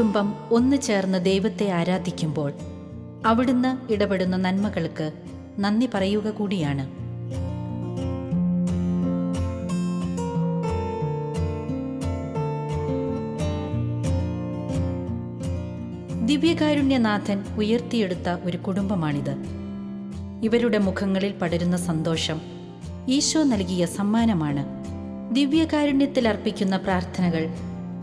കുടുംബം ഒന്നു ചേർന്ന് ദൈവത്തെ ആരാധിക്കുമ്പോൾ അവിടുന്ന് ഇടപെടുന്ന നന്മകൾക്ക് നന്ദി പറയുക കൂടിയാണ്. ദിവ്യകാരുണ്യനാഥൻ ഉയർത്തിയെടുത്ത ഒരു കുടുംബമാണിത്. ഇവരുടെ മുഖങ്ങളിൽ പടരുന്ന സന്തോഷം ഈശോ നൽകിയ സമ്മാനമാണ്. ദിവ്യകാരുണ്യത്തിൽ അർപ്പിക്കുന്ന പ്രാർത്ഥനകൾ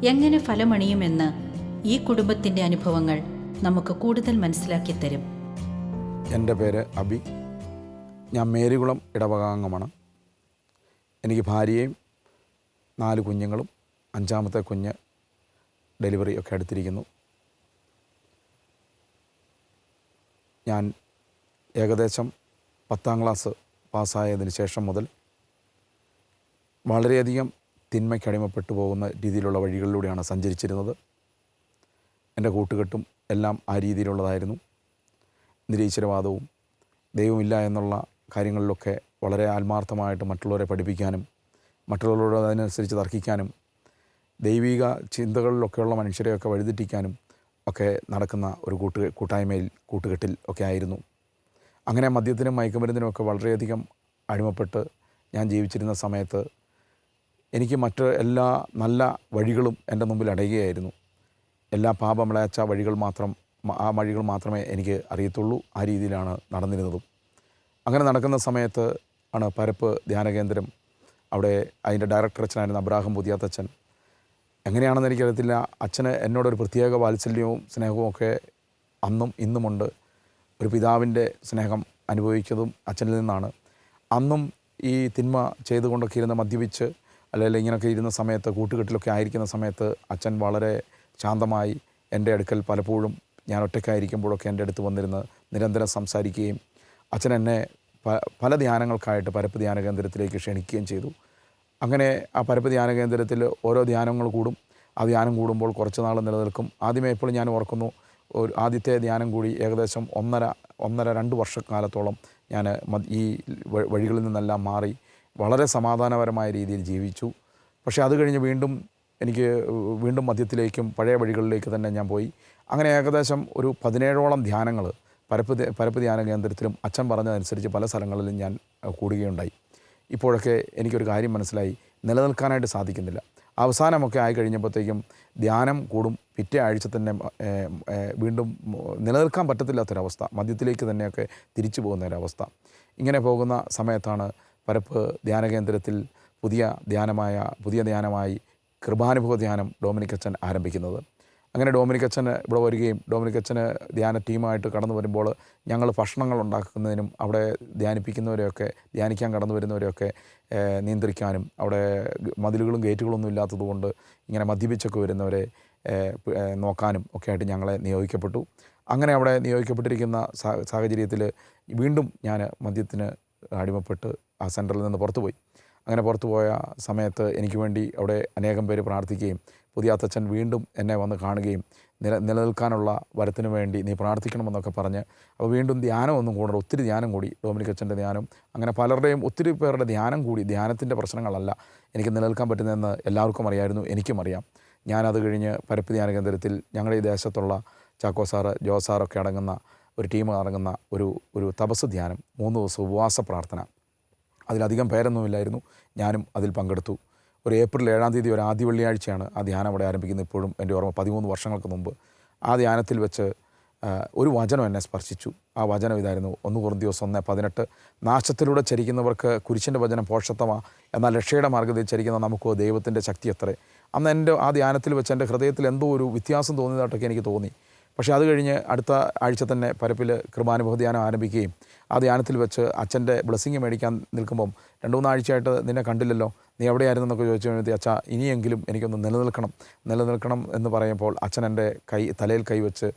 എങ്ങനെ ഫലമണിയുമെന്ന് ഈ കുടുംബത്തിന്റെ അനുഭവങ്ങൾ നമുക്ക് കൂടുതൽ മനസ്സിലാക്കി തരും. എന്റെ പേര് അബി. ഞാൻ മേരികുളം ഇടവകാംഗമാണ്. എനിക്ക് ഭാര്യയും നാല് കുഞ്ഞുങ്ങളും അഞ്ചാമത്തെ കുഞ്ഞ് ഡെലിവറി ഒക്കെ അടുത്തിരിക്കുന്നു ഞാൻ ഏകദേശം പത്താം ക്ലാസ് പാസ്സായതിന് ശേഷം മുതൽ വളരെയധികം തിന്മയ്ക്ക് അടിമപ്പെട്ടു പോകുന്ന രീതിയിലുള്ള വഴികളിലൂടെയാണ് സഞ്ചരിച്ചിരുന്നത്. എന്റെ കൂട്ടുകെട്ടും എല്ലാം ആ രീതിയിലുള്ളതായിരുന്നു. നിരീശ്വരവാദവും ദൈവമില്ല എന്നുള്ള കാര്യങ്ങളിലൊക്കെ വളരെ ആത്മാർത്ഥമായിട്ട് മറ്റുള്ളവരെ പഠിപ്പിക്കാനും മറ്റുള്ളവരോട് അതിനനുസരിച്ച് തർക്കിക്കാനും ദൈവിക ചിന്തകളിലൊക്കെയുള്ള മനുഷ്യരെയൊക്കെ വഴിതെറ്റിക്കാനും ഒക്കെ നടക്കുന്ന ഒരു കൂട്ട് കൂട്ടായ്മയിൽ കൂട്ടുകെട്ടിൽ ഒക്കെ ആയിരുന്നു. അങ്ങനെ മദ്യത്തിനും മയക്കുമരുന്നിനും ഒക്കെ വളരെയധികം അടിമപ്പെട്ട് ഞാൻ ജീവിച്ചിരുന്ന സമയത്ത് എനിക്ക് മറ്റ് എല്ലാ നല്ല വഴികളും എന്റെ മുമ്പിൽ അടയുകയായിരുന്നു. എല്ലാ പാപമിളയച്ച വഴികൾ മാത്രം ആ വഴികൾ മാത്രമേ എനിക്ക് അറിയത്തുള്ളൂ. ആ രീതിയിലാണ് നടന്നിരുന്നതും. അങ്ങനെ നടക്കുന്ന സമയത്ത് ആണ് പരപ്പ് ധ്യാനകേന്ദ്രം അവിടെ അതിന്റെ ഡയറക്ടർ അച്ഛനായിരുന്ന അബ്രാഹം പുതിയാത്തച്ഛൻ. എങ്ങനെയാണെന്ന് എനിക്കറിയത്തില്ല. അച്ഛന് എന്നോടൊരു പ്രത്യേക വാത്സല്യവും സ്നേഹവും ഒക്കെ അന്നും ഇന്നുമുണ്ട്. ഒരു പിതാവിന്റെ സ്നേഹം അനുഭവിച്ചതും അച്ഛനിൽ നിന്നാണ്. അന്നും ഈ തിന്മ ചെയ്തുകൊണ്ടൊക്കെ ഇരുന്ന് മദ്യപിച്ച് അല്ലെങ്കിൽ ഇങ്ങനെയൊക്കെ ഇരുന്ന സമയത്ത് കൂട്ടുകെട്ടിലൊക്കെ ആയിരിക്കുന്ന സമയത്ത് അച്ഛൻ വളരെ ശാന്തമായി എന്റെ അടുക്കൽ പലപ്പോഴും ഞാൻ ഒറ്റയ്ക്കായിരിക്കുമ്പോഴൊക്കെ എന്റെ അടുത്ത് വന്നിരുന്ന് നിരന്തരം സംസാരിക്കുകയും അച്ഛൻ എന്നെ പല ധ്യാനങ്ങൾക്കായിട്ട് പരപ്പ് ധ്യാന കേന്ദ്രത്തിലേക്ക് ക്ഷണിക്കുകയും ചെയ്തു. അങ്ങനെ ആ പരപ്പ് ധ്യാന കേന്ദ്രത്തിൽ ഓരോ ധ്യാനങ്ങൾ കൂടും. ആ ധ്യാനം കൂടുമ്പോൾ കുറച്ച് നാൾ നിലനിൽക്കും. ആദ്യമേ എപ്പോഴും ഞാൻ ഓർക്കുന്നു ഒരു ആദ്യത്തെ ധ്യാനം കൂടി ഏകദേശം ഒന്നര ഒന്നര രണ്ട് വർഷക്കാലത്തോളം ഞാൻ ഈ വഴികളിൽ നിന്നെല്ലാം മാറി വളരെ സമാധാനപരമായ രീതിയിൽ ജീവിച്ചു. പക്ഷേ അത് കഴിഞ്ഞ് വീണ്ടും എനിക്ക് വീണ്ടും മദ്യത്തിലേക്കും പഴയ വഴികളിലേക്ക് തന്നെ ഞാൻ പോയി. അങ്ങനെ ഏകദേശം ഒരു പതിനേഴോളം ധ്യാനങ്ങൾ പരപ്പ് പരപ്പ് ധ്യാന കേന്ദ്രത്തിലും അച്ഛൻ പറഞ്ഞതനുസരിച്ച് പല സ്ഥലങ്ങളിലും ഞാൻ കൂടുകയുണ്ടായി. ഇപ്പോഴൊക്കെ എനിക്കൊരു കാര്യം മനസ്സിലായി നിലനിൽക്കാനായിട്ട് സാധിക്കുന്നില്ല. അവസാനമൊക്കെ ആയി കഴിഞ്ഞപ്പോഴത്തേക്കും ധ്യാനം കൂടും പിറ്റേ ആഴ്ച തന്നെ വീണ്ടും നിലനിൽക്കാൻ പറ്റത്തില്ലാത്തൊരവസ്ഥ മദ്യത്തിലേക്ക് തന്നെയൊക്കെ തിരിച്ചു പോകുന്ന ഒരവസ്ഥ ഇങ്ങനെ പോകുന്ന സമയത്താണ് പരപ്പ് ധ്യാന കേന്ദ്രത്തിൽ പുതിയ ധ്യാനമായ പുതിയ ധ്യാനമായി കൃപാനുഭവ ധ്യാനം ഡോമിനിക് അച്ഛൻ ആരംഭിക്കുന്നത്. അങ്ങനെ ഡോമിനിക് അച്ഛന് ഇവിടെ വരികയും ഡോമിനിക് അച്ഛന് ധ്യാന ടീമായിട്ട് കടന്നു വരുമ്പോൾ ഞങ്ങൾ ഭക്ഷണങ്ങൾ ഉണ്ടാക്കുന്നതിനും അവിടെ ധ്യാനിപ്പിക്കുന്നവരെയൊക്കെ ധ്യാനിക്കാൻ കടന്നു വരുന്നവരെയൊക്കെ നിയന്ത്രിക്കാനും അവിടെ മതിലുകളും ഗേറ്റുകളൊന്നും ഇല്ലാത്തതുകൊണ്ട് ഇങ്ങനെ മദ്യപിച്ചൊക്കെ വരുന്നവരെ നോക്കാനും ഒക്കെ ആയിട്ട് ഞങ്ങളെ നിയോഗിക്കപ്പെട്ടു. അങ്ങനെ അവിടെ നിയോഗിക്കപ്പെട്ടിരിക്കുന്ന സാഹചര്യത്തിൽ വീണ്ടും ഞാൻ മദ്യത്തിന് അടിമപ്പെട്ട് ആ സെന്ററിൽ നിന്ന് പുറത്തുപോയി. അങ്ങനെ പുറത്തു പോയ സമയത്ത് എനിക്ക് വേണ്ടി അവിടെ അനേകം പേര് പ്രാർത്ഥിക്കുകയും പുതിയ അത്തച്ഛൻ വീണ്ടും എന്നെ വന്ന് കാണുകയും നില നിലനിൽക്കാനുള്ള വരത്തിന് വേണ്ടി നീ പ്രാർത്ഥിക്കണമെന്നൊക്കെ പറഞ്ഞ് അപ്പോൾ വീണ്ടും ധ്യാനം ഒന്നും കൂടെ ഒത്തിരി ധ്യാനം കൂടി ഡോമിനിക് അച്ഛന്റെ ധ്യാനം അങ്ങനെ പലരുടെയും ഒത്തിരി പേരുടെ ധ്യാനം കൂടി ധ്യാനത്തിന്റെ പ്രശ്നങ്ങളല്ല എനിക്ക് നിലനിൽക്കാൻ പറ്റുന്നതെന്ന് എല്ലാവർക്കും അറിയായിരുന്നു എനിക്കും അറിയാം. ഞാനത് കഴിഞ്ഞ് പരപ്പ് ധ്യാന കേന്ദ്രത്തിൽ ഞങ്ങളുടെ ഈ ദേശത്തുള്ള ചാക്കോ സാറ് ജോ സാറൊക്കെ അടങ്ങുന്ന ഒരു ടീം അടങ്ങുന്ന ഒരു ഒരു തപസ് ധ്യാനം മൂന്ന് ദിവസം ഉപവാസ പ്രാർത്ഥന. അതിലധികം പേരൊന്നുമില്ലായിരുന്നു. ഞാനും അതിൽ പങ്കെടുത്തു. ഒരു ഏപ്രിൽ ഏഴാം തീയതി ഒരു ആദ്യ വെള്ളിയാഴ്ചയാണ് ആ ധ്യാനം അവിടെ ആരംഭിക്കുന്നത്. ഇപ്പോഴും എന്റെ ഓർമ്മ പതിമൂന്ന് വർഷങ്ങൾക്ക് മുമ്പ്. ആ ധ്യാനത്തിൽ വെച്ച് ഒരു വചനം എന്നെ സ്പർശിച്ചു. ആ വചനം ഇതായിരുന്നു. ഒന്ന് കുറഞ്ഞ ദിവസം ഒന്ന് പതിനെട്ട്. നാശത്തിലൂടെ ചരിക്കുന്നവർക്ക് കുരിശിന്റെ വചനം പോഷത്തമാ എന്നാൽ രക്ഷയുടെ മാർഗത്തിൽ ചരിക്കുന്ന നമുക്കോ ദൈവത്തിന്റെ ശക്തി എത്ര. അന്ന് എന്റെ ആ ധ്യാനത്തിൽ വെച്ച് എന്റെ ഹൃദയത്തിൽ എന്തോ ഒരു വ്യത്യാസം തോന്നിയതായിട്ടൊക്കെ എനിക്ക് തോന്നി. പക്ഷേ അത് കഴിഞ്ഞ് അടുത്ത ആഴ്ച തന്നെ പരപ്പിൽ കൃപാനുഭവ ധ്യാനം ആരംഭിക്കുകയും ആ ധ്യാനത്തിൽ വെച്ച് അച്ഛന്റെ ബ്ലെസ്സിങ് മേടിക്കാൻ നിൽക്കുമ്പം രണ്ട് മൂന്നാഴ്ചയായിട്ട് നിന്നെ കണ്ടില്ലല്ലോ നീ എവിടെയായിരുന്നു എന്നൊക്കെ ചോദിച്ചു കഴിഞ്ഞാൽ അച്ഛാ ഇനിയെങ്കിലും എനിക്കൊന്ന് നിലനിൽക്കണം നിലനിൽക്കണം എന്ന് പറയുമ്പോൾ അച്ഛൻ എന്റെ കൈ തലയിൽ കൈവച്ച്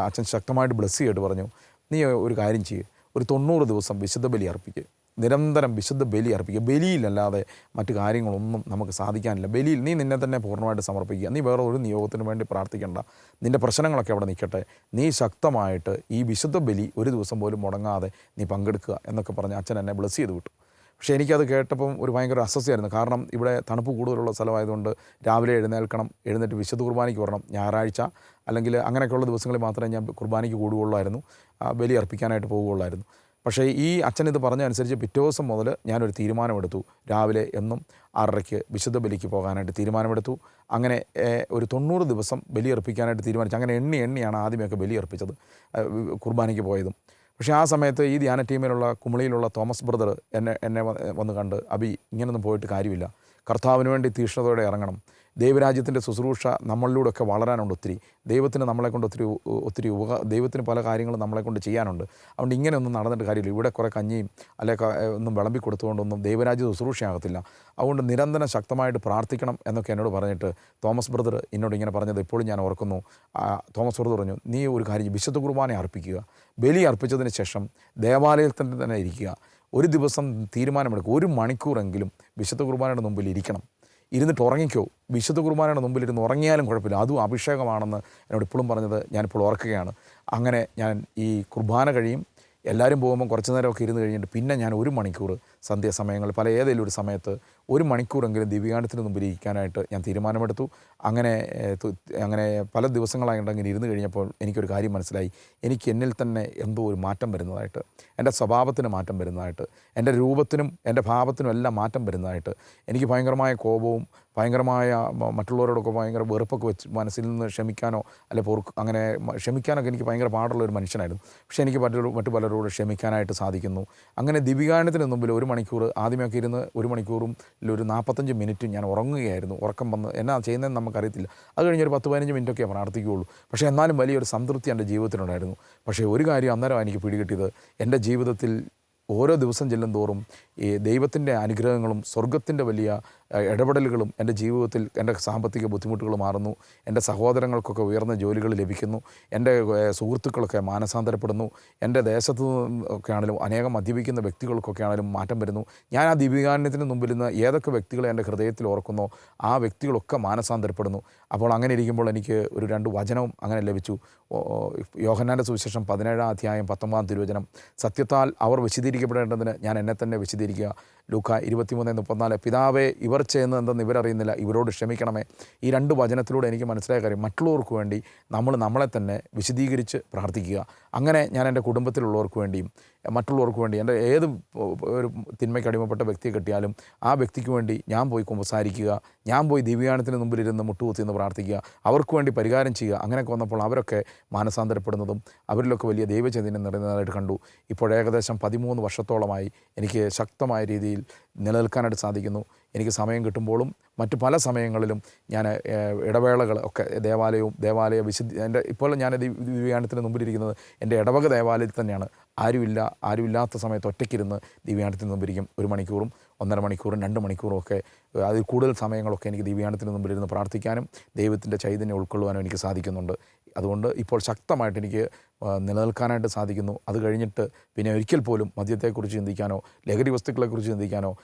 അച്ഛൻ ശക്തമായിട്ട് ബ്ലെസ് ചെയ്തിട്ട് പറഞ്ഞു നീ ഒരു കാര്യം ചെയ്യ് ഒരു തൊണ്ണൂറ് ദിവസം വിശുദ്ധ ബലി അർപ്പിക്കുക നിരന്തരം വിശുദ്ധ ബലി അർപ്പിക്കുക. ബലിയിലല്ലാതെ മറ്റു കാര്യങ്ങളൊന്നും നമുക്ക് സാധിക്കാനില്ല. ബലിയിൽ നീ നിന്നെ തന്നെ പൂർണമായിട്ട് സമർപ്പിക്കുക. നീ വേറെ ഒരു നിയോഗത്തിന് വേണ്ടി പ്രാർത്ഥിക്കേണ്ട. നിന്റെ പ്രശ്നങ്ങളൊക്കെ അവിടെ നിൽക്കട്ടെ. നീ ശക്തമായിട്ട് ഈ വിശുദ്ധ ബലി ഒരു ദിവസം പോലും മുടങ്ങാതെ നീ പങ്കെടുക്കുക എന്നൊക്കെ പറഞ്ഞ് അച്ഛൻ എന്നെ ബ്ലസ് ചെയ്ത് വിട്ടു. പക്ഷേ എനിക്കത് കേട്ടപ്പം ഒരു ഭയങ്കര അസ്വസ്ഥയായിരുന്നു. കാരണം ഇവിടെ തണുപ്പ് കൂടുതലുള്ള സ്ഥലമായതുകൊണ്ട് രാവിലെ എഴുന്നേൽക്കണം എഴുന്നേറ്റ് വിശുദ്ധ കുർബാനയ്ക്ക് വരണം. ഞായറാഴ്ച അല്ലെങ്കിൽ അങ്ങനെയൊക്കെയുള്ള ദിവസങ്ങളിൽ മാത്രമേ ഞാൻ കുർബാനയ്ക്ക് കൂടുകയുള്ളായിരുന്നു. ബലി അർപ്പിക്കാനായിട്ട് പോകുകയുള്ളായിരുന്നു. പക്ഷേ ഈ അച്ഛൻ ഇത് പറഞ്ഞ അനുസരിച്ച് പിറ്റേ ദിവസം മുതൽ ഞാനൊരു തീരുമാനമെടുത്തു. രാവിലെ എന്നും ആറരയ്ക്ക് വിശുദ്ധ ബലിക്ക് പോകാനായിട്ട് തീരുമാനമെടുത്തു. അങ്ങനെ ഒരു തൊണ്ണൂറ് ദിവസം ബലി അർപ്പിക്കാനായിട്ട് തീരുമാനിച്ചു. അങ്ങനെ എണ്ണി എണ്ണിയാണ് ആദ്യമൊക്കെ ബലി അർപ്പിച്ചത് ഏഹ്, കുർബാനയ്ക്ക് പോയതും. പക്ഷേ ആ സമയത്ത് ഈ ധ്യാന ടീമിലുള്ള കുമളിയിലുള്ള തോമസ് ബ്രദർ എന്നെ എന്നെ വന്ന് കണ്ട് അബി ഇങ്ങനൊന്നും പോയിട്ട് കാര്യമില്ല. കർത്താവിന് വേണ്ടി തീക്ഷ്ണതയോടെ ഇറങ്ങണം. ദൈവരാജ്യത്തിന്റെ ശുശ്രൂഷ നമ്മളിലൂടെ ഒക്കെ വളരാനുണ്ട് ഒത്തിരി. ദൈവത്തിന് നമ്മളെക്കൊണ്ട് ഒത്തിരി ഒത്തിരി ഉപക ദൈവത്തിന് പല കാര്യങ്ങളും നമ്മളെക്കൊണ്ട് ചെയ്യാനുണ്ട്. അതുകൊണ്ട് ഇങ്ങനെയൊന്നും നടന്നിട്ട് കാര്യമില്ല. ഇവിടെ കുറേ കഞ്ഞിയും അല്ലെ ഒന്നും വിളമ്പി കൊടുത്തുകൊണ്ടൊന്നും ദൈവരാജ്യ ശുശ്രൂഷയാകത്തില്ല. അതുകൊണ്ട് നിരന്തരം ശക്തമായിട്ട് പ്രാർത്ഥിക്കണം എന്നൊക്കെ എന്നോട് പറഞ്ഞിട്ട് തോമസ് ബ്രദർ എന്നോട് ഇങ്ങനെ പറഞ്ഞത് ഇപ്പോഴും ഞാൻ ഓർക്കുന്നു. തോമസ് ബ്രദർ പറഞ്ഞു നീ ഒരു കാര്യം വിശുദ്ധ കുർബാന അർപ്പിക്കുക. ബലി അർപ്പിച്ചതിന് ശേഷം ദേവാലയത്തിൽ തന്നെ ഇരിക്കുക. ഒരു ദിവസം തീരുമാനമെടുക്കുക. ഒരു മണിക്കൂറെങ്കിലും വിശുദ്ധ കുർബാനയുടെ മുമ്പിൽ ഇരിക്കണം. ഇരുന്നിട്ട് ഉറങ്ങിക്കോ. വിശുദ്ധ കുർബാനയുടെ മുമ്പിൽ ഇരുന്ന് ഉറങ്ങിയാലും കുഴപ്പമില്ല. അതും അഭിഷേകമാണെന്ന് എന്നോട് ഇപ്പോഴും പറഞ്ഞത് ഞാനിപ്പോൾ ഓർക്കുകയാണ്. അങ്ങനെ ഞാൻ ഈ കുർബാന കഴിയും. എല്ലാവരും പോകുമ്പോൾ കുറച്ച് നേരമൊക്കെ ഇരുന്ന് കഴിഞ്ഞിട്ട് പിന്നെ ഞാൻ ഒരു മണിക്കൂർ സന്ധ്യാസമയങ്ങളിൽ പല ഏതെങ്കിലും ഒരു സമയത്ത് ഒരു മണിക്കൂറെങ്കിലും ദിവ്യാനത്തിന് മുമ്പിൽ ഇരിക്കാനായിട്ട് ഞാൻ തീരുമാനമെടുത്തു. അങ്ങനെ അങ്ങനെ പല ദിവസങ്ങളായിട്ട് അങ്ങനെ ഇരുന്ന് കഴിഞ്ഞപ്പോൾ എനിക്കൊരു കാര്യം മനസ്സിലായി. എനിക്ക് എന്നിൽ തന്നെ എന്തോ ഒരു മാറ്റം വരുന്നതായിട്ട് എന്റെ സ്വഭാവത്തിന് മാറ്റം വരുന്നതായിട്ട് എന്റെ രൂപത്തിനും എന്റെ ഭാവത്തിനും എല്ലാം മാറ്റം വരുന്നതായിട്ട് എനിക്ക് ഭയങ്കരമായ കോപവും ഭയങ്കരമായ മറ്റുള്ളവരോടൊക്കെ ഭയങ്കര വെറുപ്പൊക്കെ വെച്ച് മനസ്സിൽ നിന്ന് ക്ഷമിക്കാനോ അല്ലെ പൊറുക്ക് അങ്ങനെ ക്ഷമിക്കാനൊക്കെ എനിക്ക് ഭയങ്കര പാടുള്ള ഒരു മനുഷ്യനായിരുന്നു. പക്ഷേ എനിക്ക് മറ്റൊരു മറ്റു പലരോട് ക്ഷമിക്കാനായിട്ട് സാധിക്കുന്നു. അങ്ങനെ ദിവികാനത്തിന് മുമ്പിൽ ഒരു മണിക്കൂർ ആദ്യമൊക്കെ ഇരുന്ന് ഒരു മണിക്കൂറും ഒരു നാൽപ്പത്തഞ്ച് മിനിറ്റും ഞാൻ ഉറങ്ങുകയായിരുന്നു. ഉറക്കം വന്ന് എന്നാ ചെയ്യുന്നതെന്ന് നമുക്കറിയത്തില്ല. അത് കഴിഞ്ഞൊരു പത്ത് പതിനഞ്ച് മിനിറ്റൊക്കെ പ്രാർത്ഥിക്കുകയുള്ളൂ. പക്ഷേ എന്നാലും വലിയൊരു സംതൃപ്തി എന്റെ ജീവിതത്തിലുണ്ടായിരുന്നു പക്ഷേ ഒരു കാര്യം അന്നേരം എനിക്ക് പിടികിട്ടിയത്. എന്റെ ജീവിതത്തിൽ ഓരോ ദിവസം ചെല്ലും തോറും ഈ ദൈവത്തിന്റെ അനുഗ്രഹങ്ങളും സ്വർഗത്തിന്റെ വലിയ ഇടപെടലുകളും എന്റെ ജീവിതത്തിൽ എന്റെ സാമ്പത്തിക ബുദ്ധിമുട്ടുകൾ മാറുന്നു. എന്റെ സഹോദരങ്ങൾക്കൊക്കെ ഉയർന്ന ജോലികൾ ലഭിക്കുന്നു. എന്റെ സുഹൃത്തുക്കളൊക്കെ മാനസാന്തരപ്പെടുന്നു. എന്റെ ദേശത്തു ഒക്കെ ആണെങ്കിലും അനേകം മദ്യപിക്കുന്ന വ്യക്തികൾക്കൊക്കെ ആണെങ്കിലും മാറ്റം വരുന്നു. ഞാൻ ആ ദിവ്യകാരണത്തിന് മുമ്പിൽ നിന്ന് ഏതൊക്കെ വ്യക്തികളെ എന്റെ ഹൃദയത്തിൽ ഓർക്കുന്നോ ആ വ്യക്തികളൊക്കെ മാനസാന്തരപ്പെടുന്നു. അപ്പോൾ അങ്ങനെ ഇരിക്കുമ്പോൾ എനിക്ക് ഒരു രണ്ട് വചനവും അങ്ങനെ ലഭിച്ചു. യോഹന്നാന്റെ സുവിശേഷം പതിനേഴാം അധ്യായം പത്തൊമ്പതാം തിരുവചനം. സത്യത്താൽ അവർ വിശദീകരിക്കപ്പെടേണ്ടതിന് ഞാൻ എന്നെ തന്നെ വിശദീകരിക്കുക ലൂക്ക ഇരുപത്തിമൂന്ന് മുപ്പത്തിനാല് പിതാവെ ഇവർ ചെയ്യുന്നത് എന്തെന്ന് ഇവരറിയുന്നില്ല. ഇവരോട് ക്ഷമിക്കണമേ. ഈ രണ്ട് വചനത്തിലൂടെ എനിക്ക് മനസ്സിലായ കാര്യം മറ്റുള്ളവർക്ക് വേണ്ടി നമ്മൾ നമ്മളെ തന്നെ വിശദീകരിച്ച് പ്രാർത്ഥിക്കുക. അങ്ങനെ ഞാൻ എന്റെ കുടുംബത്തിലുള്ളവർക്ക് വേണ്ടിയും മറ്റുള്ളവർക്ക് വേണ്ടി എന്റെ ഏത് ഒരു തിന്മയ്ക്ക് അടിമപ്പെട്ട വ്യക്തിയെ കിട്ടിയാലും ആ വ്യക്തിക്ക് വേണ്ടി ഞാൻ പോയി കുമ്പസാരിക്കുക. ഞാൻ പോയി ദിവ്യാനത്തിന് മുമ്പിലിരുന്ന് മുട്ടുകുത്തി എന്ന് പ്രാർത്ഥിക്കുക. അവർക്ക് വേണ്ടി പരിഹാരം ചെയ്യുക. അങ്ങനെയൊക്കെ വന്നപ്പോൾ അവരൊക്കെ മാനസാന്തരപ്പെടുന്നതും അവരിലൊക്കെ വലിയ ദൈവചൈതന്യം നിറയുന്നതായിട്ട് കണ്ടു. ഇപ്പോൾ ഏകദേശം പതിമൂന്ന് വർഷത്തോളമായി എനിക്ക് ശക്തമായ രീതിയിൽ നിലനിൽക്കാനായിട്ട് സാധിക്കുന്നു. എനിക്ക് സമയം കിട്ടുമ്പോഴും മറ്റു പല സമയങ്ങളിലും ഞാൻ ഇടവേളകൾ ഒക്കെ ദേവാലയവും ദേവാലയ വിശുദ്ധി എന്റെ ഇപ്പോൾ ഞാൻ ദിവ്യാനത്തിന് മുമ്പിലിരിക്കുന്നത് എന്റെ ഇടവക ദേവാലയത്തിൽ തന്നെയാണ്. ആരുമില്ല ആരുമില്ലാത്ത സമയത്ത് ഒറ്റയ്ക്കിരുന്ന് ദിവ്യാനത്തിന് മുമ്പിരിക്കും ഒരു മണിക്കൂറും ഒന്നര മണിക്കൂറും രണ്ട് മണിക്കൂറും ഒക്കെ അതിൽ കൂടുതൽ സമയങ്ങളൊക്കെ എനിക്ക് ദിവ്യാനത്തിന് മുമ്പിലിരുന്ന് പ്രാർത്ഥിക്കാനും ദൈവത്തിന്റെ ചൈതന്യം ഉൾക്കൊള്ളുവാനും എനിക്ക് സാധിക്കുന്നുണ്ട്. അതുകൊണ്ട് ഇപ്പോൾ ശക്തമായിട്ട് എനിക്ക് നിലനിൽക്കാനായിട്ട് സാധിക്കുന്നു. അത് കഴിഞ്ഞിട്ട് പിന്നെ ഒരിക്കൽ പോലും മദ്യത്തെക്കുറിച്ച് ചിന്തിക്കാനോ ലഹരി വസ്തുക്കളെക്കുറിച്ച് ചിന്തിക്കാനോ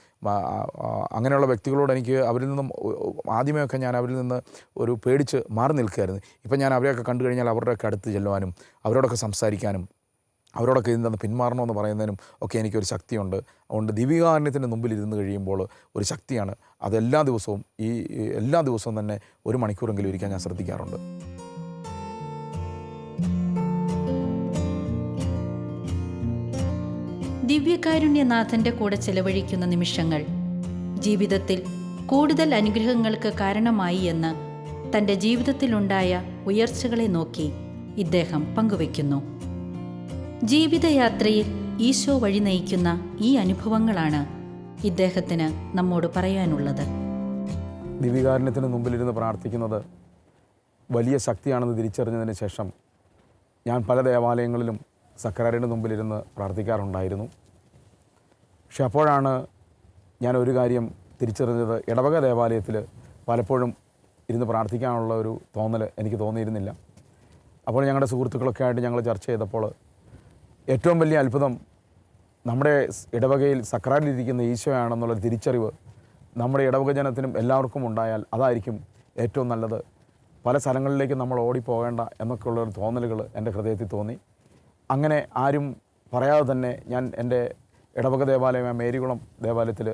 അങ്ങനെയുള്ള വ്യക്തികളോട് എനിക്ക് അവരിൽ നിന്നും ആദ്യമേയൊക്കെ ഞാൻ അവരിൽ നിന്ന് ഒരു പേടിച്ച് മാറി നിൽക്കുകയായിരുന്നു. ഇപ്പം ഞാൻ അവരെയൊക്കെ കണ്ടു കഴിഞ്ഞാൽ അവരുടെയൊക്കെ അടുത്ത് ചെല്ലുവാനും അവരോടൊക്കെ സംസാരിക്കാനും അവരോടൊക്കെ ഇതിൽ നിന്ന് പിന്മാറണമെന്ന് പറയുന്നതിനും ഒക്കെ എനിക്കൊരു ശക്തിയുണ്ട്. അതുകൊണ്ട് ദീപികാരണ്യത്തിന്റെ മുമ്പിൽ ഇരുന്ന് കഴിയുമ്പോൾ ഒരു ശക്തിയാണ്. അതെല്ലാ ദിവസവും ഈ എല്ലാ ദിവസവും തന്നെ ഒരു മണിക്കൂറെങ്കിലും ഇരിക്കാൻ ഞാൻ ശ്രദ്ധിക്കാറുണ്ട്. ദിവ്യകാരുണ്യനാഥന്റെ കൂടെ ചെലവഴിക്കുന്ന നിമിഷങ്ങൾ. ജീവിതത്തിൽ കൂടുതൽ അനുഗ്രഹങ്ങൾക്ക് കാരണമായി എന്ന് തന്റെ ജീവിതത്തിലുണ്ടായ ഉയർച്ചകളെ നോക്കി ഇദ്ദേഹം പങ്കുവയ്ക്കുന്നു. ജീവിതയാത്രയിൽ ഈശോ വഴി നയിക്കുന്ന ഈ അനുഭവങ്ങളാണ് ഇദ്ദേഹത്തിന് നമ്മോട് പറയാനുള്ളത്. ദിവികാരുണ്യത്തിന് മുമ്പിലിരുന്ന് പ്രാർത്ഥിക്കുന്നത് വലിയ ശക്തിയാണെന്ന് തിരിച്ചറിഞ്ഞതിന് ശേഷം ഞാൻ പല ദേവാലയങ്ങളിലും സക്കരാരിയുടെ മുമ്പിലിരുന്ന് പ്രാർത്ഥിക്കാറുണ്ടായിരുന്നു. പക്ഷെ അപ്പോഴാണ് ഞാൻ ഒരു കാര്യം തിരിച്ചറിഞ്ഞത്. ഇടവക ദേവാലയത്തിൽ പലപ്പോഴും ഇരുന്ന് പ്രാർത്ഥിക്കാനുള്ള ഒരു തോന്നൽ എനിക്ക് തോന്നിയിരുന്നില്ല. അപ്പോൾ ഞങ്ങളുടെ സുഹൃത്തുക്കളൊക്കെ ആയിട്ട് ഞങ്ങൾ ചർച്ച ചെയ്തപ്പോൾ ഏറ്റവും വലിയ അത്ഭുതം നമ്മുടെ ഇടവകയിൽ സക്രാരിലിരിക്കുന്ന ഈശോയാണെന്നുള്ള തിരിച്ചറിവ് നമ്മുടെ ഇടവക ജനത്തിനും എല്ലാവർക്കും ഉണ്ടായാൽ അതായിരിക്കും ഏറ്റവും നല്ലത്. പല സ്ഥലങ്ങളിലേക്ക് നമ്മൾ ഓടിപ്പോകേണ്ട എന്നൊക്കെയുള്ളൊരു തോന്നലുകൾ എന്റെ ഹൃദയത്തിൽ തോന്നി. അങ്ങനെ ആരും പറയാതെ തന്നെ ഞാൻ എന്റെ ഇടവക ദേവാലയമായ മേരികുളം ദേവാലയത്തിൽ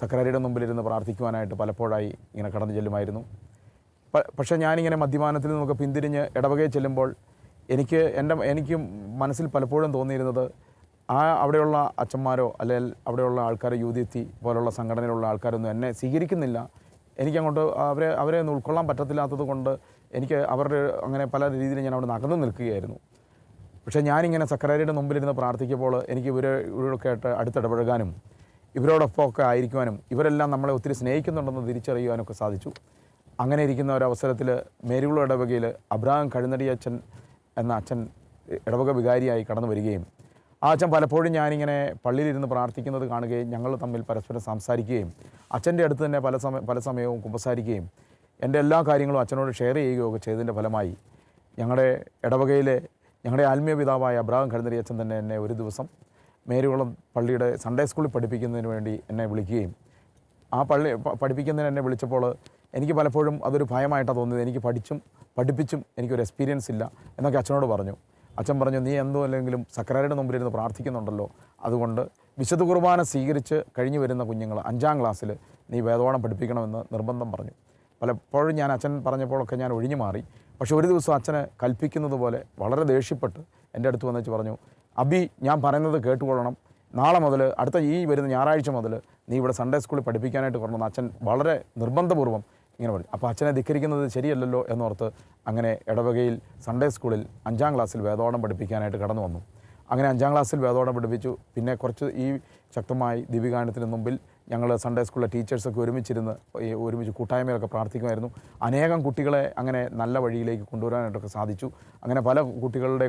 സക്രാരിയുടെ മുമ്പിലിരുന്ന് പ്രാർത്ഥിക്കുവാനായിട്ട് പലപ്പോഴായി ഇങ്ങനെ കടന്നു ചെല്ലുമായിരുന്നു. പക്ഷേ ഞാനിങ്ങനെ മദ്യപാനത്തിൽ നിന്നൊക്കെ പിന്തിരിഞ്ഞ് ഇടവകയിൽ ചെല്ലുമ്പോൾ എനിക്ക് എന്റെ എനിക്ക് മനസ്സിൽ പലപ്പോഴും തോന്നിയിരുന്നത് ആ അവിടെയുള്ള അച്ഛന്മാരോ അല്ലെങ്കിൽ അവിടെയുള്ള ആൾക്കാർ യൂതിയെത്തി പോലുള്ള സംഘടനയിലുള്ള ആൾക്കാരൊന്നും എന്നെ സ്വീകരിക്കുന്നില്ല. എനിക്കങ്ങോട്ട് അവരെ അവരെ ഒന്ന് ഉൾക്കൊള്ളാൻ പറ്റത്തില്ലാത്തത് കൊണ്ട് എനിക്ക് അവരുടെ അങ്ങനെ പല രീതിയിൽ ഞാൻ അവിടെ അകന്നു നിൽക്കുകയായിരുന്നു. പക്ഷേ ഞാനിങ്ങനെ സെക്രട്ടറിയുടെ മുമ്പിലിരുന്ന് പ്രാർത്ഥിക്കുമ്പോൾ എനിക്ക് ഇവരെ ഇവരൊക്കെ ആയിട്ട് അടുത്തിടപഴകാനും ഇവരോടൊപ്പം ഒക്കെ ആയിരിക്കുവാനും ഇവരെല്ലാം നമ്മളെ ഒത്തിരി സ്നേഹിക്കുന്നുണ്ടെന്ന് തിരിച്ചറിയുവാനൊക്കെ സാധിച്ചു. അങ്ങനെ ഇരിക്കുന്ന ഒരവസരത്തിൽ മേരികുളം ഇടവകയിൽ അബ്രാഹം കഴുന്നടി അച്ഛൻ എന്ന അച്ഛൻ ഇടവക വികാരിയായി കടന്നു വരികയും ആ അച്ഛൻ പലപ്പോഴും ഞാനിങ്ങനെ പള്ളിയിലിരുന്ന് പ്രാർത്ഥിക്കുന്നത് കാണുകയും ഞങ്ങൾ തമ്മിൽ പരസ്പരം സംസാരിക്കുകയും അച്ഛന്റെ അടുത്ത് തന്നെ പല സമയം പല സമയവും കുമ്പസാരിക്കുകയും എന്റെ എല്ലാ കാര്യങ്ങളും അച്ഛനോട് ഷെയർ ചെയ്യുകയൊക്കെ ചെയ്തതിന്റെ ഫലമായി ഞങ്ങളുടെ ഇടവകയിലെ ഞങ്ങളുടെ ആത്മീയ പിതാവായ അബ്രാഹം കഴുന്നരി അച്ഛൻ തന്നെ എന്നെ ഒരു ദിവസം മേരുകുളം പള്ളിയുടെ സൺഡേ സ്കൂളിൽ പഠിപ്പിക്കുന്നതിന് വേണ്ടി എന്നെ വിളിക്കുകയും ആ പള്ളി പഠിപ്പിക്കുന്നതിന് എന്നെ വിളിച്ചപ്പോൾ എനിക്ക് പലപ്പോഴും അതൊരു ഭയമായിട്ടാണ് തോന്നിയത്. എനിക്ക് പഠിച്ചും പഠിപ്പിച്ചും എനിക്കൊരു എക്സ്പീരിയൻസ് ഇല്ല എന്നൊക്കെ അച്ഛനോട് പറഞ്ഞു. അച്ഛൻ പറഞ്ഞു നീ എന്തോ അല്ലെങ്കിലും സക്രാരിയുടെ മുമ്പിലിരുന്ന് പ്രാർത്ഥിക്കുന്നുണ്ടല്ലോ. അതുകൊണ്ട് വിശുദ്ധ കുർബാന സ്വീകരിച്ച് കഴിഞ്ഞു വരുന്ന കുഞ്ഞുങ്ങൾ അഞ്ചാം ക്ലാസ്സിൽ നീ വേദപാഠം പഠിപ്പിക്കണമെന്ന് നിർബന്ധം പറഞ്ഞു. പലപ്പോഴും ഞാൻ അച്ഛൻ പറഞ്ഞപ്പോഴൊക്കെ ഞാൻ ഒഴിഞ്ഞു മാറി. പക്ഷെ ഒരു ദിവസം അച്ഛനെ കൽപ്പിക്കുന്നത് പോലെ വളരെ ദേഷ്യപ്പെട്ട് എന്റെ അടുത്ത് വന്നിച്ച് പറഞ്ഞു അബി ഞാൻ പറയുന്നത് കേട്ടുകൊള്ളണം. നാളെ മുതൽ അടുത്ത ഈ വരുന്ന ഞായറാഴ്ച മുതൽ നീ ഇവിടെ സൺഡേ സ്കൂളിൽ പഠിപ്പിക്കാനായിട്ട് പറഞ്ഞു അച്ഛൻ വളരെ നിർബന്ധപൂർവം ഇങ്ങനെ പറഞ്ഞു. അപ്പോൾ അച്ഛനെ ധിക്കരിക്കുന്നത് ശരിയല്ലല്ലോ എന്നോർത്ത് അങ്ങനെ ഇടവകയിൽ സൺഡേ സ്കൂളിൽ അഞ്ചാം ക്ലാസ്സിൽ വേദോടം പഠിപ്പിക്കാനായിട്ട് കടന്നു വന്നു അങ്ങനെ അഞ്ചാം ക്ലാസ്സിൽ വേദോടം പഠിപ്പിച്ചു. പിന്നെ കുറച്ച് ഈ ശക്തമായി ദിവികാനത്തിന് മുമ്പിൽ ഞങ്ങൾ സൺഡേ സ്കൂളിലെ ടീച്ചേഴ്സൊക്കെ ഒരുമിച്ചിരുന്ന് ഒരുമിച്ച് കൂട്ടായ്മയിലൊക്കെ പ്രാർത്ഥിക്കുമായിരുന്നു. അനേകം കുട്ടികളെ അങ്ങനെ നല്ല വഴിയിലേക്ക് കൊണ്ടുവരാനായിട്ടൊക്കെ സാധിച്ചു. അങ്ങനെ പല കുട്ടികളുടെ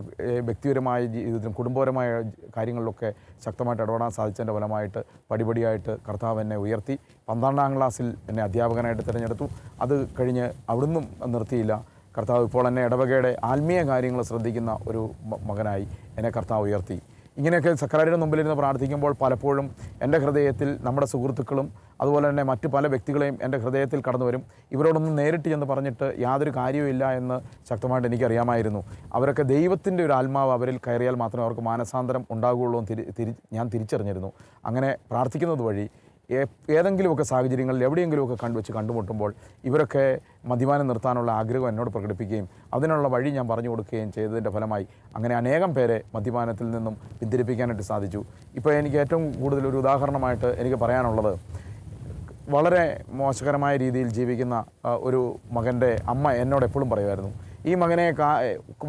വ്യക്തിപരമായ ജീവിതത്തിലും കുടുംബപരമായ കാര്യങ്ങളിലൊക്കെ ശക്തമായിട്ട് ഇടപെടാൻ സാധിച്ചതിന്റെ ഫലമായിട്ട് പടിപടിയായിട്ട് കർത്താവ് എന്നെ ഉയർത്തി. പന്ത്രണ്ടാം ക്ലാസ്സിൽ എന്നെ അധ്യാപകനായിട്ട് തിരഞ്ഞെടുത്തു. അത് കഴിഞ്ഞ് അവിടുന്നും നിർത്തിയില്ല. കർത്താവ് ഇപ്പോൾ എന്നെ ഇടവകയുടെ ആത്മീയ കാര്യങ്ങൾ ശ്രദ്ധിക്കുന്ന ഒരു മകനായി എന്നെ കർത്താവ് ഉയർത്തി. ഇങ്ങനെയൊക്കെ സക്രാരിയുടെ മുമ്പിലിരുന്ന് പ്രാർത്ഥിക്കുമ്പോൾ പലപ്പോഴും എന്റെ ഹൃദയത്തിൽ നമ്മുടെ സുഹൃത്തുക്കളും അതുപോലെ തന്നെ മറ്റു പല വ്യക്തികളെയും എന്റെ ഹൃദയത്തിൽ കടന്നു വരും. ഇവരോടൊന്നും നേരിട്ട് എന്ന് പറഞ്ഞിട്ട് യാതൊരു കാര്യവുമില്ല എന്ന് ശക്തമായിട്ട് എനിക്കറിയാമായിരുന്നു. അവരൊക്കെ ദൈവത്തിന്റെ ഒരു ആത്മാവ് അവരിൽ കയറിയാൽ മാത്രമേ അവർക്ക് മാനസാന്തരം ഉണ്ടാകുകയുള്ളൂ എന്ന് തിരി ഞാൻ തിരിച്ചറിഞ്ഞിരുന്നു. അങ്ങനെ പ്രാർത്ഥിക്കുന്നത് വഴി ഏതെങ്കിലുമൊക്കെ സാഹചര്യങ്ങളിൽ എവിടെയെങ്കിലുമൊക്കെ കണ്ടു വെച്ച് കണ്ടുമുട്ടുമ്പോൾ ഇവരൊക്കെ മദ്യപാനം നിർത്താനുള്ള ആഗ്രഹം എന്നോട് പ്രകടിപ്പിക്കുകയും അതിനുള്ള വഴി ഞാൻ പറഞ്ഞു കൊടുക്കുകയും ചെയ്തതിന്റെ ഫലമായി അങ്ങനെ അനേകം പേരെ മദ്യപാനത്തിൽ നിന്നും പിന്തിരിപ്പിക്കാനായിട്ട് സാധിച്ചു. ഇപ്പോൾ എനിക്ക് ഏറ്റവും കൂടുതൽ ഒരു ഉദാഹരണമായിട്ട് എനിക്ക് പറയാനുള്ളത് വളരെ മോശകരമായ രീതിയിൽ ജീവിക്കുന്ന ഒരു മകന്റെ അമ്മ എന്നോട് എപ്പോഴും പറയുമായിരുന്നു. ഈ മകനെ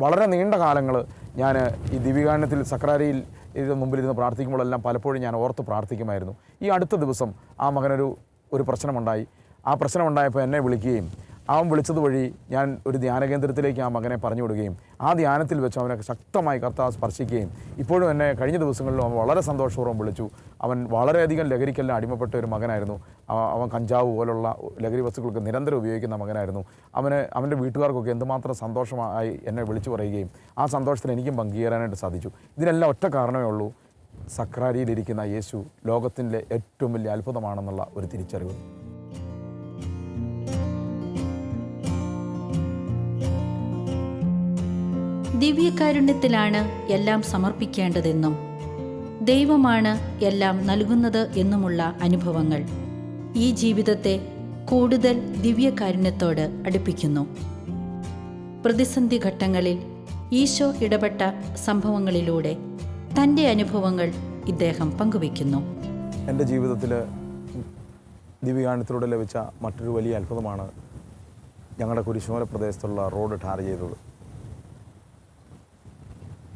വളരെ നീണ്ട കാലങ്ങൾ ഞാൻ ഈ ദിവ്യകാരണത്തിൽ സക്രാരിയിൽ ഇത് മുമ്പിലിരുന്ന് പ്രാർത്ഥിക്കുമ്പോഴെല്ലാം പലപ്പോഴും ഞാൻ ഓർത്ത് പ്രാർത്ഥിക്കുമായിരുന്നു. ഈ അടുത്ത ദിവസം ആ മകനൊരു ഒരു പ്രശ്നമുണ്ടായി. ആ പ്രശ്നമുണ്ടായപ്പോൾ എന്നെ വിളിക്കുകയും അവൻ വിളിച്ചത് വഴി ഞാൻ ഒരു ധ്യാന കേന്ദ്രത്തിലേക്ക് ആ മകനെ പറഞ്ഞു വിടുകയും ആ ധ്യാനത്തിൽ വെച്ച് അവനെ ശക്തമായി കർത്താവ് സ്പർശിക്കുകയും ഇപ്പോഴും എന്നെ കഴിഞ്ഞ ദിവസങ്ങളിലും അവൻ വളരെ സന്തോഷപൂർവം വിളിച്ചു. അവൻ വളരെയധികം ലഹരിക്കെല്ലാം അടിമപ്പെട്ട ഒരു മകനായിരുന്നു. അവൻ കഞ്ചാവ് പോലുള്ള ലഹരി വസ്തുക്കൾക്ക് നിരന്തരം ഉപയോഗിക്കുന്ന മകനായിരുന്നു. അവന് അവന്റെ വീട്ടുകാർക്കൊക്കെ എന്തുമാത്രം സന്തോഷമായി എന്നെ വിളിച്ചു പറയുകയും ആ സന്തോഷത്തിൽ എനിക്കും പങ്കുചേരാനായിട്ട് സാധിച്ചു. ഇതിനെല്ലാം ഒറ്റ കാരണമേ ഉള്ളൂ. സക്രാരിയിലിരിക്കുന്ന യേശു ലോകത്തിന്റെ ഏറ്റവും വലിയ അത്ഭുതമാണെന്നുള്ള ഒരു തിരിച്ചറിവ്. ദിവ്യകാരുണ്യത്തിലാണ് എല്ലാം സമർപ്പിക്കേണ്ടതെന്നും ദൈവമാണ് എല്ലാം നൽകുന്നത് എന്നുമുള്ള അനുഭവങ്ങൾ ഈ ജീവിതത്തെ കൂടുതൽ ദിവ്യകാരുണ്യത്തോട് അടുപ്പിക്കുന്നു. പ്രതിസന്ധി ഘട്ടങ്ങളിൽ ഈശോ ഇടപെട്ട സംഭവങ്ങളിലൂടെ തന്റെ അനുഭവങ്ങൾ ഇദ്ദേഹം പങ്കുവയ്ക്കുന്നു. എന്റെ ജീവിതത്തിൽ ദിവ്യകാരുണ്യത്തിലൂടെ ലഭിച്ച മറ്റൊരു വലിയ അത്ഭുതമാണ് ഞങ്ങളുടെ കുരിശുമല പ്രദേശത്തുള്ള റോഡ് ടാർ ചെയ്തത്.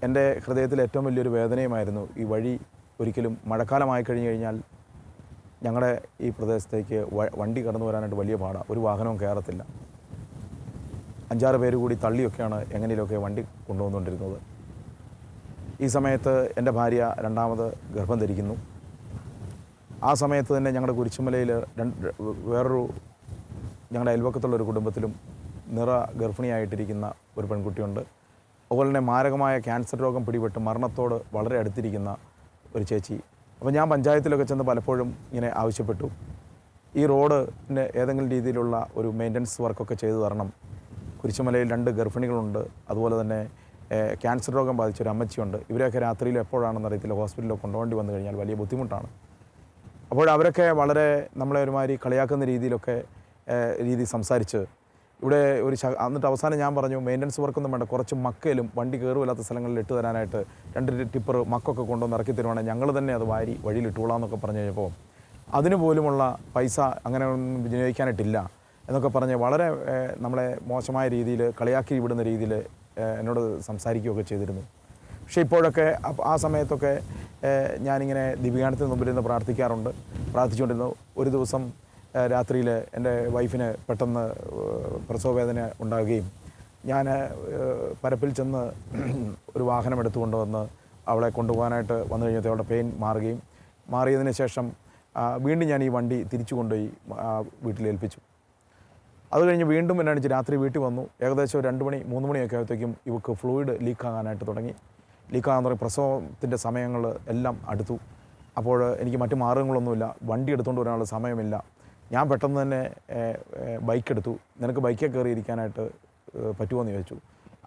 എന്റെ ഹൃദയത്തിൽ ഏറ്റവും വലിയൊരു വേദനയുമായിരുന്നു ഈ വഴി ഒരിക്കലും മഴക്കാലമായി കഴിഞ്ഞു കഴിഞ്ഞാൽ ഞങ്ങളുടെ ഈ പ്രദേശത്തേക്ക് വണ്ടി കടന്നു വരാനായിട്ട് വലിയ പാടാണ് ഒരു വാഹനവും കയറത്തില്ല. അഞ്ചാറ് പേര് കൂടി തള്ളിയൊക്കെയാണ് എങ്ങനെയൊക്കെ വണ്ടി കൊണ്ടുവന്നുകൊണ്ടിരുന്നത്. ഈ സമയത്ത് എന്റെ ഭാര്യ രണ്ടാമത് ഗർഭം ധരിക്കുന്നു. ആ സമയത്ത് തന്നെ ഞങ്ങളുടെ കുരിശുമലയിൽ രണ്ട് വേറൊരു ഞങ്ങളുടെ അയൽവക്കത്തുള്ള ഒരു കുടുംബത്തിലും നിറ ഗർഭിണിയായിട്ടിരിക്കുന്ന ഒരു പെൺകുട്ടിയുണ്ട്. അതുപോലെ തന്നെ മാരകമായ ക്യാൻസർ രോഗം പിടിപെട്ട് മരണത്തോട് വളരെ അടുത്തിരിക്കുന്ന ഒരു ചേച്ചി. അപ്പോൾ ഞാൻ പഞ്ചായത്തിലൊക്കെ ചെന്ന് പലപ്പോഴും ഇങ്ങനെ ആവശ്യപ്പെട്ടു. ഈ റോഡിന് ഏതെങ്കിലും രീതിയിലുള്ള ഒരു മെയിന്റനൻസ് വർക്കൊക്കെ ചെയ്തു തരണം. കുരിശുമലയിൽ രണ്ട് ഗർഭിണികളുണ്ട്. അതുപോലെ തന്നെ ക്യാൻസർ രോഗം ബാധിച്ച ഒരു അമ്മച്ചിയുണ്ട്. ഇവരെയൊക്കെ രാത്രിയിൽ എപ്പോഴാണെന്ന് അറിയത്തില്ല. ഹോസ്പിറ്റലിൽ കൊണ്ടുപോകേണ്ടി വന്നു കഴിഞ്ഞാൽ വലിയ ബുദ്ധിമുട്ടാണ്. അപ്പോൾ അവരൊക്കെ വളരെ നമ്മളെ ഒരുമാതിരി കളിയാക്കുന്ന രീതിയിലൊക്കെ രീതി സംസാരിച്ച് ഇവിടെ ഒരു എന്നിട്ട് അവസാനം ഞാൻ പറഞ്ഞു മെയിന്റനൻസ് വർക്കൊന്നും വേണ്ട. കുറച്ച് മക്കയിലും വണ്ടി കയറുമില്ലാത്ത സ്ഥലങ്ങളിൽ ഇട്ട് തരാനായിട്ട് രണ്ട് ടിപ്പർ മക്കൊക്കെ കൊണ്ടുവന്ന് ഇറക്കി തരുവാണെങ്കിൽ ഞങ്ങൾ തന്നെ അത് വാരി വഴിയിൽ ഇട്ടുകൊള്ളാമെന്നൊക്കെ പറഞ്ഞു കഴിഞ്ഞപ്പോൾ അതിന് പോലുമുള്ള പൈസ അങ്ങനെ ഒന്നും വിനിയോഗിക്കാനായിട്ടില്ല. എന്നൊക്കെ പറഞ്ഞ് വളരെ നമ്മളെ മോശമായ രീതിയിൽ കളിയാക്കി വിടുന്ന രീതിയിൽ എന്നോട് സംസാരിക്കുകയൊക്കെ ചെയ്തിരുന്നു. പക്ഷേ ഇപ്പോഴൊക്കെ ആ സമയത്തൊക്കെ ഞാനിങ്ങനെ ദിവ്യാനത്തിന് മുമ്പിൽ നിന്ന് പ്രാർത്ഥിക്കാറുണ്ട്. പ്രാർത്ഥിച്ചുകൊണ്ടിരുന്നു. ഒരു ദിവസം രാത്രിയിൽ എന്റെ വൈഫിന് പെട്ടെന്ന് പ്രസവവേദന ഉണ്ടാവുകയും ഞാൻ പരപ്പിൽ ചെന്ന് ഒരു വാഹനം എടുത്തുകൊണ്ട് വന്ന് അവളെ കൊണ്ടുപോകാനായിട്ട് വന്നു കഴിഞ്ഞപ്പോൾ അവളുടെ പെയിൻ മാറുകയും മാറിയതിന് ശേഷം വീണ്ടും ഞാൻ ഈ വണ്ടി തിരിച്ചു കൊണ്ടുപോയി വീട്ടിൽ ഏൽപ്പിച്ചു. അത് കഴിഞ്ഞ് വീണ്ടും എന്നാണ് രാത്രി വീട്ടിൽ വന്നു. ഏകദേശം രണ്ട് മണി മൂന്ന് മണിയൊക്കെ ആയപ്പോഴത്തേക്കും ഇവക്ക് ഫ്ലൂയിഡ് ലീക്കാകാനായിട്ട് തുടങ്ങി. ലീക്കാകാൻ തുടങ്ങി. പ്രസവത്തിന്റെ സമയങ്ങൾ എല്ലാം അടുത്തു. അപ്പോൾ എനിക്ക് മറ്റു മാർഗങ്ങളൊന്നുമില്ല വണ്ടി എടുത്തുകൊണ്ട് വരാനുള്ള സമയമില്ല. ഞാൻ പെട്ടെന്ന് തന്നെ ബൈക്ക് എടുത്തു നിനക്ക് ബൈക്കിൽ കയറി ഇരിക്കാനായിട്ട് ഏഹ്, പറ്റുമോ എന്ന് ചോദിച്ചു.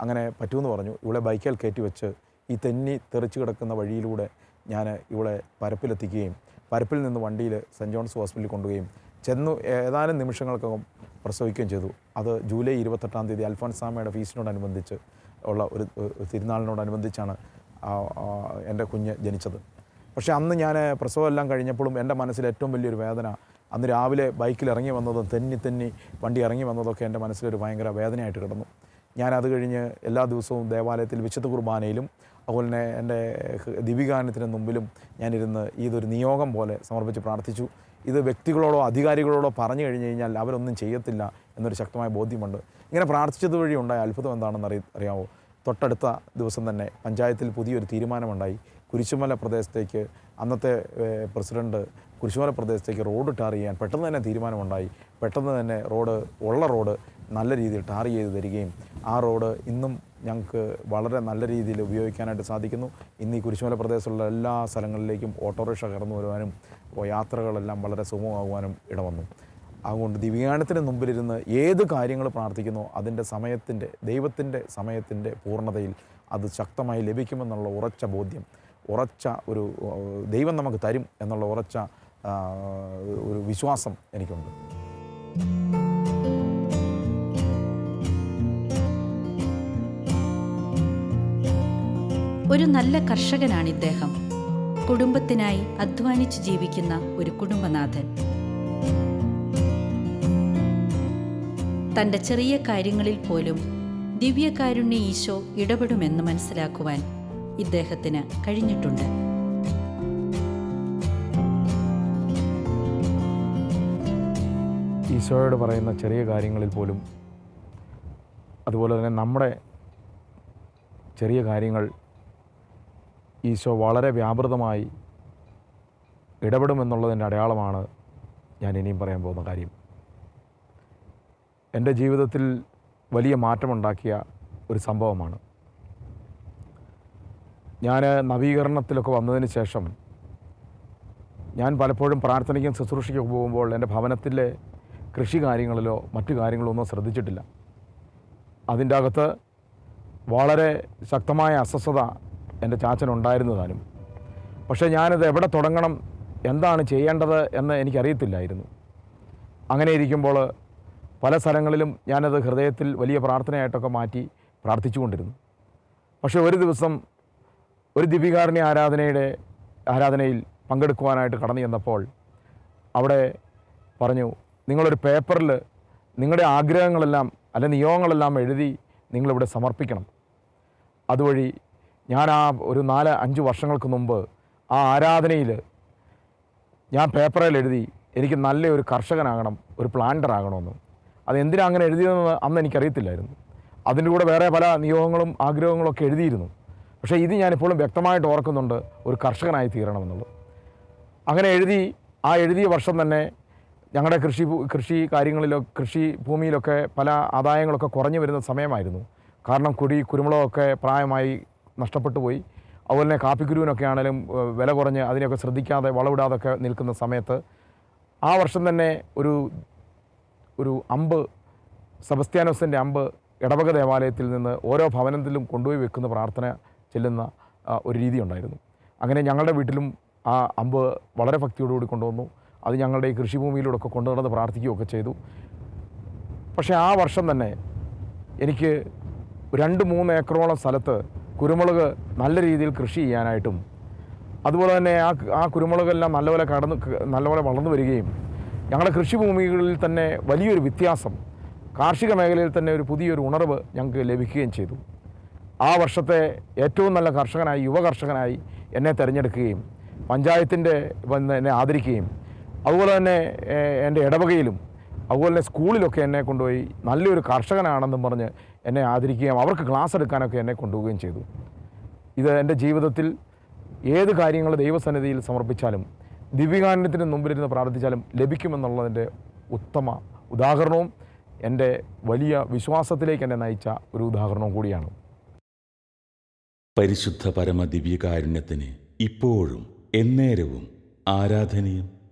അങ്ങനെ പറ്റുമെന്ന് പറഞ്ഞു. ഇവിടെ ബൈക്കിൽ കയറ്റി വെച്ച് ഈ തെന്നി തെറിച്ച് കിടക്കുന്ന വഴിയിലൂടെ ഞാൻ ഇവളെ പരപ്പിലെത്തിക്കുകയും പരപ്പിൽ നിന്ന് വണ്ടിയിൽ സെന്റ് ജോൺസ് ഹോസ്പിറ്റലിൽ കൊണ്ടുപോവുകയും ചെന്നു ഏതാനും നിമിഷങ്ങൾക്കകം പ്രസവിക്കുകയും ചെയ്തു. അത് ജൂലൈ ഇരുപത്തെട്ടാം തീയതി അൽഫോൻസാമയുടെ ഫീസിനോടനുബന്ധിച്ച് ഉള്ള ഒരു തിരുനാളിനോടനുബന്ധിച്ചാണ് എന്റെ കുഞ്ഞ് ജനിച്ചത്. പക്ഷേ അന്ന് ഞാൻ പ്രസവമെല്ലാം കഴിഞ്ഞപ്പോഴും എന്റെ മനസ്സിൽ ഏറ്റവും വലിയൊരു വേദന അന്ന് രാവിലെ ബൈക്കിൽ ഇറങ്ങി വന്നതും തെന്നി തെന്നി വണ്ടി ഇറങ്ങി വന്നതൊക്കെ എന്റെ മനസ്സിലൊരു ഭയങ്കര വേദനയായിട്ട് കിടന്നു. ഞാൻ അത് കഴിഞ്ഞ് എല്ലാ ദിവസവും ദേവാലയത്തിൽ വിശുദ്ധ കുർബാനയിലും അതുപോലെ തന്നെ എന്റെ ദിവികാനത്തിന് മുമ്പിലും ഞാനിരുന്ന് ഇതൊരു നിയോഗം പോലെ സമർപ്പിച്ച് പ്രാർത്ഥിച്ചു. ഇത് വ്യക്തികളോടോ അധികാരികളോടോ പറഞ്ഞു കഴിഞ്ഞ് കഴിഞ്ഞാൽ അവരൊന്നും ചെയ്യത്തില്ല എന്നൊരു ശക്തമായ ബോധ്യമുണ്ട്. ഇങ്ങനെ പ്രാർത്ഥിച്ചത് വഴി ഉണ്ടായ അത്ഭുതം എന്താണെന്ന് അറിയ അറിയാമോ തൊട്ടടുത്ത ദിവസം തന്നെ പഞ്ചായത്തിൽ പുതിയൊരു തീരുമാനമുണ്ടായി. കുരിശുമല പ്രദേശത്തേക്ക് അന്നത്തെ പ്രസിഡന്റ് കുരിശുമല പ്രദേശത്തേക്ക് റോഡ് ടാർ ചെയ്യാൻ പെട്ടെന്ന് തന്നെ തീരുമാനമുണ്ടായി. പെട്ടെന്ന് തന്നെ റോഡ് ഉള്ള റോഡ് നല്ല രീതിയിൽ ടാർ ചെയ്ത് തരികയും ആ റോഡ് ഇന്നും ഞങ്ങൾക്ക് വളരെ നല്ല രീതിയിൽ ഉപയോഗിക്കാനായിട്ട് സാധിക്കുന്നു. ഇന്ന് ഈ കുരിശുമല പ്രദേശത്തുള്ള എല്ലാ സ്ഥലങ്ങളിലേക്കും ഓട്ടോറിക്ഷ കടന്നു വരുവാനും യാത്രകളെല്ലാം വളരെ സുഗമമാകുവാനും ഇടവന്നു. അതുകൊണ്ട് ദിവ്യാനത്തിന് മുമ്പിലിരുന്ന് ഏത് കാര്യങ്ങൾ പ്രാർത്ഥിക്കുന്നു അതിന്റെ സമയത്തിന്റെ ദൈവത്തിന്റെ സമയത്തിന്റെ പൂർണതയിൽ അത് ശക്തമായി ലഭിക്കുമെന്നുള്ള ഉറച്ച ബോധ്യം ഉറച്ച ഒരു ദൈവം നമുക്ക് തരും എന്നുള്ള ഉറച്ച ഒരു വിശ്വാസം എനിക്കുണ്ട്. ഒരു നല്ല കർഷകനാണ് ഇദ്ദേഹം കുടുംബത്തിനായി അധ്വാനിച്ച് ജീവിക്കുന്ന ഒരു കുടുംബനാഥൻ. തന്റെ ചെറിയ കാര്യങ്ങളിൽ പോലും ദിവ്യകാരുണ്യ ഈശോ ഇടപെടുമെന്ന് മനസ്സിലാക്കുവാൻ ഇദ്ദേഹത്തിന് കഴിഞ്ഞിട്ടുണ്ട്. ഈശോയോട് പറയുന്ന ചെറിയ കാര്യങ്ങളിൽ പോലും അതുപോലെ തന്നെ നമ്മുടെ ചെറിയ കാര്യങ്ങൾ ഈശോ വളരെ വ്യാപൃതമായി ഇടപെടുമെന്നുള്ളതിന്റെ അടയാളമാണ് ഞാൻ ഇനിയും പറയാൻ പോകുന്ന കാര്യം. എന്റെ ജീവിതത്തിൽ വലിയ മാറ്റമുണ്ടാക്കിയ ഒരു സംഭവമാണ്. ഞാൻ നവീകരണത്തിലൊക്കെ വന്നതിന് ശേഷം ഞാൻ പലപ്പോഴും പ്രാർത്ഥനയ്ക്കും ശുശ്രൂഷയ്ക്കും പോകുമ്പോൾ എന്റെ ഭവനത്തിലെ കൃഷി കാര്യങ്ങളിലോ മറ്റു കാര്യങ്ങളോ ഒന്നും ശ്രദ്ധിച്ചിട്ടില്ല. അതിന്റെ അകത്ത് വളരെ ശക്തമായ അസ്വസ്ഥത എന്റെ ചാച്ചനുണ്ടായിരുന്നതാനും. പക്ഷേ ഞാനത് എവിടെ തുടങ്ങണം എന്താണ് ചെയ്യേണ്ടത് എന്ന് എനിക്കറിയത്തില്ലായിരുന്നു. അങ്ങനെ ഇരിക്കുമ്പോൾ പല സ്ഥലങ്ങളിലും ഞാനത് ഹൃദയത്തിൽ വലിയ പ്രാർത്ഥനയായിട്ടൊക്കെ മാറ്റി പ്രാർത്ഥിച്ചുകൊണ്ടിരുന്നു. പക്ഷേ ഒരു ദിവസം ഒരു ദിപികാരുണ്യ ആരാധനയുടെ ആരാധനയിൽ പങ്കെടുക്കുവാനായിട്ട് കടന്നു ചെന്നപ്പോൾ അവിടെ പറഞ്ഞു നിങ്ങളൊരു പേപ്പറിൽ നിങ്ങളുടെ ആഗ്രഹങ്ങളെല്ലാം അല്ലെ നിയോഗങ്ങളെല്ലാം എഴുതി നിങ്ങളിവിടെ സമർപ്പിക്കണം. അതുവഴി ഞാൻ ആ ഒരു നാല് അഞ്ച് വർഷങ്ങൾക്ക് മുമ്പ് ആ ആരാധനയിൽ ഞാൻ പേപ്പറിൽ എഴുതി എനിക്ക് നല്ല ഒരു കർഷകനാകണം ഒരു പ്ലാന്റർ ആകണമെന്ന്. അത് എന്തിനാ അങ്ങനെ എഴുതിയതെന്ന് അന്ന് എനിക്കറിയത്തില്ലായിരുന്നു. അതിന്റെ കൂടെ വേറെ പല നിയോഗങ്ങളും ആഗ്രഹങ്ങളും ഒക്കെ എഴുതിയിരുന്നു. പക്ഷേ ഇത് ഞാനിപ്പോഴും വ്യക്തമായിട്ട് ഓർക്കുന്നുണ്ട് ഒരു കർഷകനായി തീരണമെന്നുള്ളത്. അങ്ങനെ എഴുതി ആ എഴുതിയ വർഷം തന്നെ ഞങ്ങളുടെ കൃഷി കൃഷി കാര്യങ്ങളിലോ കൃഷി ഭൂമിയിലൊക്കെ പല ആദായങ്ങളൊക്കെ കുറഞ്ഞു വരുന്ന സമയമായിരുന്നു. കാരണം കുടി കുരുമുളകൊക്കെ പ്രായമായി നഷ്ടപ്പെട്ടു പോയി. അതുപോലെ തന്നെ കാപ്പിക്കുരുവിനൊക്കെ ആണെങ്കിലും വില കുറഞ്ഞ് അതിനെയൊക്കെ ശ്രദ്ധിക്കാതെ വളവിടാതൊക്കെ നിൽക്കുന്ന സമയത്ത് ആ വർഷം തന്നെ ഒരു ഒരു അമ്പ് സെബസ്ത്യാനോസിന്റെ അമ്പ് ഇടവക ദേവാലയത്തിൽ നിന്ന് ഓരോ ഭവനത്തിലും കൊണ്ടുപോയി വെക്കുന്ന പ്രാർത്ഥന ചെല്ലുന്ന ഒരു രീതി ഉണ്ടായിരുന്നു. അങ്ങനെ ഞങ്ങളുടെ വീട്ടിലും ആ അമ്പ് വളരെ ഭക്തിയോടുകൂടി കൊണ്ടുവന്നു. അത് ഞങ്ങളുടെ ഈ കൃഷിഭൂമിയിലൂടെ ഒക്കെ കൊണ്ടു നടന്ന് പ്രാർത്ഥിക്കുകയൊക്കെ ചെയ്തു. പക്ഷേ ആ വർഷം തന്നെ എനിക്ക് രണ്ട് മൂന്ന് ഏക്കറോളം സ്ഥലത്ത് കുരുമുളക് നല്ല രീതിയിൽ കൃഷി ചെയ്യാനായിട്ടും അതുപോലെ തന്നെ ആ ആ കുരുമുളകെല്ലാം നല്ലപോലെ കടന്ന് നല്ലപോലെ വളർന്നു വരികയും ഞങ്ങളുടെ കൃഷിഭൂമികളിൽ തന്നെ വലിയൊരു വ്യത്യാസം കാർഷിക മേഖലയിൽ തന്നെ ഒരു പുതിയൊരു ഉണർവ് ഞങ്ങൾക്ക് ലഭിക്കുകയും ചെയ്തു. ആ വർഷത്തെ ഏറ്റവും നല്ല കർഷകനായി യുവ കർഷകനായി എന്നെ തിരഞ്ഞെടുക്കുകയും പഞ്ചായത്തിന്റെ എന്നെ ആദരിക്കുകയും അതുപോലെ തന്നെ എന്റെ ഇടവകയിലും അതുപോലെ തന്നെ സ്കൂളിലൊക്കെ എന്നെ കൊണ്ടുപോയി നല്ലൊരു കർഷകനാണെന്നും പറഞ്ഞ് എന്നെ ആദരിക്കുകയും അവർക്ക് ക്ലാസ് എടുക്കാനൊക്കെ എന്നെ കൊണ്ടുപോവുകയും ചെയ്തു. ഇത് എന്റെ ജീവിതത്തിൽ ഏത് കാര്യങ്ങൾ ദൈവസന്നിധിയിൽ സമർപ്പിച്ചാലും ദിവ്യകാനത്തിന് മുമ്പിലിരുന്ന് പ്രാർത്ഥിച്ചാലും ലഭിക്കുമെന്നുള്ളതിന്റെ ഉത്തമ ഉദാഹരണവും എന്റെ വലിയ വിശ്വാസത്തിലേക്ക് എന്നെ നയിച്ച ഒരു ഉദാഹരണവും കൂടിയാണ്. പരിശുദ്ധ പരമദിവ്യകാരുണ്യത്തിന് ഇപ്പോഴും എന്നേരവും ആരാധനയും